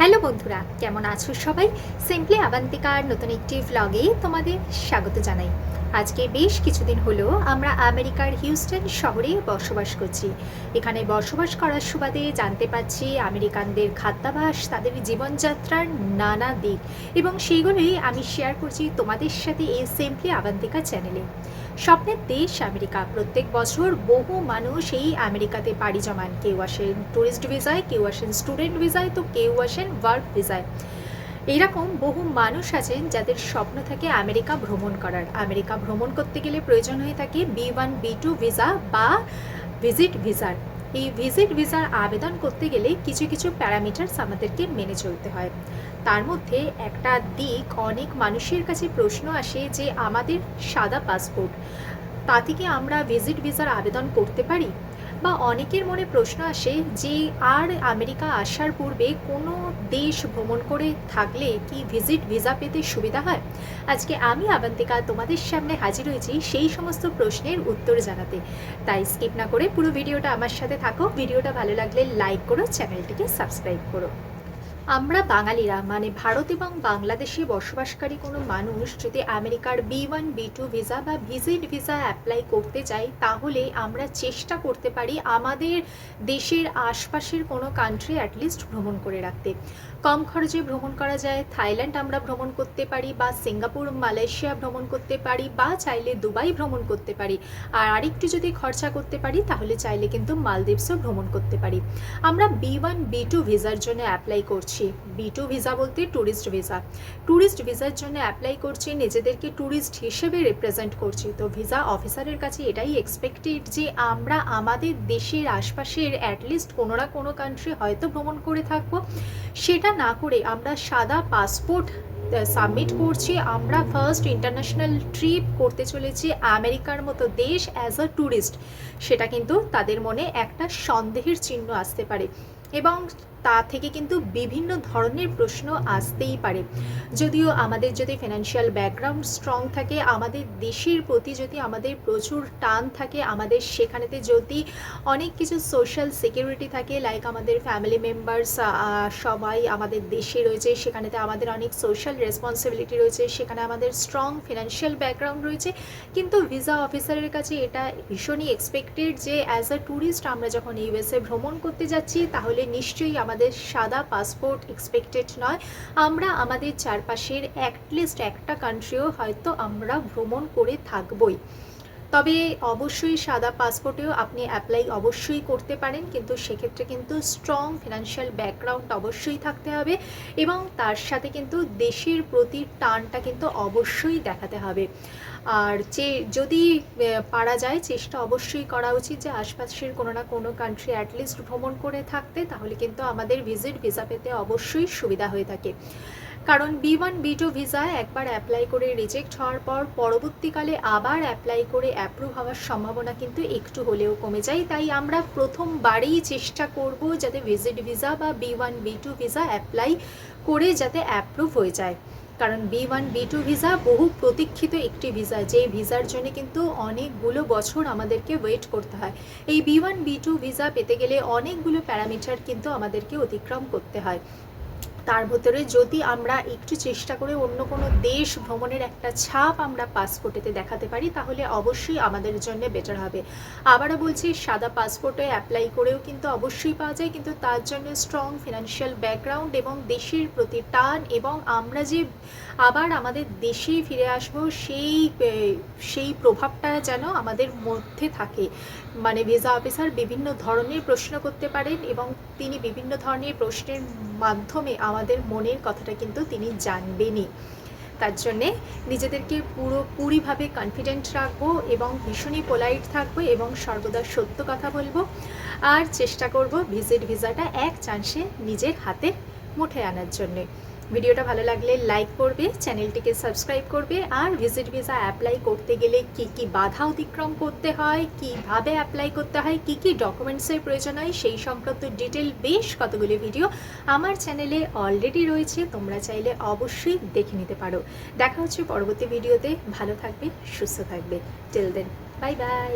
Hello বন্ধুরা, কেমন আছো সবাই? সিম্পলি আবান্তিকার নতুন একটি ভ্লগে তোমাদের স্বাগত জানাই। আজকে বেশ কিছুদিন হলো আমরা আমেরিকার হিউস্টন শহরে বসবাস করছি। এখানে বসবাস করার সুবাদে জানতে পাচ্ছি আমেরিকানদের খাদ্যাভাস, তাদের জীবনযাত্রার নানা দিক এবং সেইগুলোই আমি শেয়ার করছি তোমাদের সাথে এই সিম্পলি আবান্তিকা চ্যানেলে স্বপ্নের দেশ আমেরিকা। প্রত্যেক বছর বহু মানুষ এই আমেরিকাতে পাড়ি জমান। কেউ আসেন ট্যুরিস্ট ভিসায় কেউ আসেন স্টুডেন্ট ভিসায় তো কেউ আসেন ওয়ার্ক ভিসায় এইরকম বহু মানুষ আছেন যাদের স্বপ্ন থাকে আমেরিকা ভ্রমণ করার। আমেরিকা ভ্রমণ করতে গেলে প্রয়োজন হয়ে থাকে B one, B two visa বা ভিজিট ভিসার। এই ভিজিট ভিসার আবেদন করতে গেলে কিছু কিছু প্যারামিটার্স আমাদেরকে মেনে চলতে হয়। তার মধ্যে একটা দিক অনেক মানুষের কাছে প্রশ্ন আসে যে আমাদের সাদা পাসপোর্ট। তা থেকে আমরা ভিজিট ভিসার আবেদন করতে পারি? বা অনেকের মনে প্রশ্ন আসে যে, আর আমেরিকা আসার পূর্বে কোনো দেশ ভ্রমণ করে থাকলে কি ভিজিট ভিসা পেতে সুবিধা হয়? আজকে আমি আবান্তিকা তোমাদের সামনে হাজির হয়েছি সেই সমস্ত প্রশ্নের উত্তর জানাতে। তাই স্কিপ না করে পুরো ভিডিওটা আমার সাথে থাকো। ভিডিওটা ভালো লাগলে লাইক করো, চ্যানেলটিকে সাবস্ক্রাইব করো। আমরা বাঙালিরা মানে ভারত এবং বাংলাদেশে বসবাসকারী কোনো মানুষ যদি আমেরিকার B one, B two visa বা ভিজিট ভিসা অ্যাপ্লাই করতে চাই তাহলে আমরা চেষ্টা করতে পারি আমাদের দেশের আশপাশের কোনো কান্ট্রি অ্যাটলিস্ট ভ্রমণ করে রাখতে। কম খরচে ভ্রমণ করা যায়, থাইল্যান্ড আমরা ভ্রমণ করতে পারি বা সিঙ্গাপুর, মালয়েশিয়া ভ্রমণ করতে পারি বা চাইলে দুবাই ভ্রমণ করতে পারি। আর আরেকটু যদি খরচা করতে পারি, তাহলে চাইলে কিন্তু মালদ্বীপসও ভ্রমণ করতে পারি। আমরা বি ওয়ান, বি টু ভিসার জন্য অ্যাপ্লাই করছি। বি টু ভিসা বলতে ট্যুরিস্ট ভিসা ট্যুরিস্ট ভিসার জন্য অ্যাপ্লাই করছি, নিজেদেরকে ট্যুরিস্ট হিসেবে রিপ্রেজেন্ট করছি। তো ভিসা অফিসারের কাছে এটাই এক্সপেক্টেড যে আমরা আমাদের দেশের আশপাশের অ্যাটলিস্ট কোনো না কোনো কান্ট্রি হয়তো ভ্রমণ করে থাকব। সেটা না করে আমরা সাদা পাসপোর্ট সাবমিট করছি। আমরা ফার্স্ট ইন্টারন্যাশনাল ট্রিপ করতে চলেছি আমেরিকার মতো দেশ অ্যাজ আ ট্যুরিস্ট সেটা কিন্তু তাদের মনে একটা সন্দেহের চিহ্ন আসতে পারে। এবং তা থেকে কিন্তু বিভিন্ন ধরনের প্রশ্ন আসতেই পারে। যদিও আমাদের যদি ফিনান্সিয়াল ব্যাকগ্রাউন্ড স্ট্রং থাকে, আমাদের দেশের প্রতি যদি আমাদের প্রচুর টান থাকে, আমাদের সেখানেতে যদি অনেক কিছু সোশ্যাল সিকিউরিটি থাকে লাইক আমাদের ফ্যামিলি মেম্বার্স সবাই আমাদের দেশে রয়েছে, সেখানেতে আমাদের অনেক সোশ্যাল রেসপন্সিবিলিটি রয়েছে, সেখানে আমাদের স্ট্রং ফিনান্সিয়াল ব্যাকগ্রাউন্ড রয়েছে, কিন্তু ভিসা অফিসারের কাছে এটা ভীষণই এক্সপেক্টেড যে অ্যাজ আ ট্যুরিস্ট আমরা যখন ইউএসএ ভ্রমণ করতে যাচ্ছি, তাহলে নিশ্চয়ই আমাদের সাদা পাসপোর্ট এক্সপেক্টেড নয়। আমরা আমাদের চারপাশের অ্যাটলিস্ট একটা কান্ট্রিও হয়তো আমরা ভ্রমণ করে থাকবই। তবে অবশ্যই সাদা পাসপোর্টেও আপনি অ্যাপ্লাই অবশ্যই করতে পারেন, কিন্তু সেক্ষেত্রে কিন্তু স্ট্রং ফিনান্সিয়াল ব্যাকগ্রাউন্ড অবশ্যই থাকতে হবে এবং তার সাথে কিন্তু দেশের প্রতি টানটা কিন্তু অবশ্যই দেখাতে হবে। আর যে যদি পারা যায়, চেষ্টা অবশ্যই করা উচিত যে আশপাশের কোনো না কোনো কান্ট্রি অ্যাটলিস্ট ভ্রমণ করে থাকতে, তাহলে কিন্তু আমাদের ভিজিট ভিসা পেতে অবশ্যই সুবিধা হয়ে থাকে। কারণ B one, B two visa একবার অ্যাপ্লাই করে রিজেক্ট হওয়ার পর পরবর্তীকালে আবার অ্যাপ্লাই করে অ্যাপ্রুভ হওয়ার সম্ভাবনা কিন্তু একটু হলেও কমে যায়। তাই আমরা প্রথমবারেই চেষ্টা করব যাতে ভিজিট ভিসা বা B one, B two visa apply করে যাতে অ্যাপ্রুভ হয়ে যায়। কারণ B one, B two visa বহু প্রতীক্ষিত একটি ভিসা, যে ভিসার জন্য কিন্তু অনেকগুলো বছর আমাদেরকে ওয়েট করতে হয়। এই B one, B two visa পেতে গেলে অনেকগুলো প্যারামিটার কিন্তু আমাদেরকে অতিক্রম করতে হয়। তার ভেতরে যদি আমরা একটু চেষ্টা করে অন্য কোনো দেশ ভ্রমণের একটা ছাপ আমরা পাসপোর্টেতে দেখাতে পারি, তাহলে অবশ্যই আমাদের জন্য বেটার হবে। আবারও বলছি, সাদা পাসপোর্টে অ্যাপ্লাই করেও কিন্তু অবশ্যই পাওয়া যায়, কিন্তু তার জন্য স্ট্রং ফিনান্সিয়াল ব্যাকগ্রাউন্ড এবং দেশের প্রতি টান এবং আমরা যে আবার আমাদের দেশে ফিরে আসব, সেই সেই প্রভাবটা যেন আমাদের মধ্যে থাকে। মানে ভিসা অফিসার বিভিন্ন ধরনের প্রশ্ন করতে পারেন এবং তিনি বিভিন্ন ধরনের প্রশ্নের মাধ্যমে আমাদের মনের কথাটা কিন্তু তিনি জানবেনই। তার জন্যে নিজেদেরকে পুরোপুরিভাবে কনফিডেন্ট রাখব এবং ভীষণই পোলাইট থাকব এবং সর্বদা সত্য কথা বলব। আর চেষ্টা করব ভিজিট ভিসাটা এক চান্সে নিজের হাতে মুঠে আনার জন্যে। ভিডিওটা ভালো লাগলে লাইক করবে চ্যানেলটিকে সাবস্ক্রাইব করবে, আর ভিজিট ভিসা অ্যাপ্লাই করতে গেলে কি কি বাধা অতিক্রম করতে হয়, কীভাবে অ্যাপ্লাই করতে হয়, কি কি ডকুমেন্টসের প্রয়োজন হয়, সেই সংক্রান্ত ডিটেল বেশ কতগুলি ভিডিও আমার চ্যানেলে অলরেডি রয়েছে, তোমরা চাইলে অবশ্যই দেখে নিতে পারো। দেখা হচ্ছে পরবর্তী ভিডিওতে ভালো থাকবে, সুস্থ থাকবে। Till then bye bye